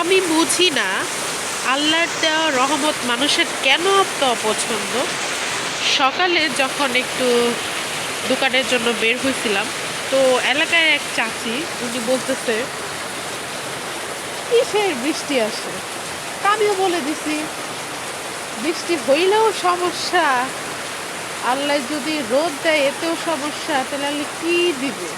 আমি বুঝি না আল্লাহর দেওয়া রহমত মানুষের কেন এত অপছন্দ? সকালে যখন একটু দোকানের জন্য বের হয়েছিলাম তো এলাকায় এক চাচি, উনি বলতেছে, কিসের বৃষ্টি আসে আমিও বলে দিছি, বৃষ্টি হইলেও সমস্যা। আল্লাহ যদি রোদ দেয়, এতেও সমস্যা। তাহলে আল্লাহ কি দিবে?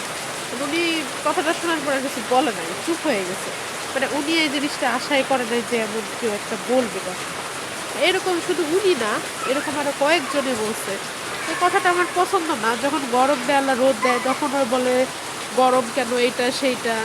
উনি কথাটা শোনার পরে কিছু বলে নাই, চুপ হয়ে গেছে। মানে উনি এই জিনিসটা আশাই করে নাই যে এমন কেউ একটা বলবে কথা এরকম শুধু উনি না, এরকম আরও কয়েকজনে বলছে। এই কথাটা আমার পছন্দ না, যখন গরম আল্লাহ রোদ দেয়, তখন আর বলে, গরম কেন এইটা, সেইটা?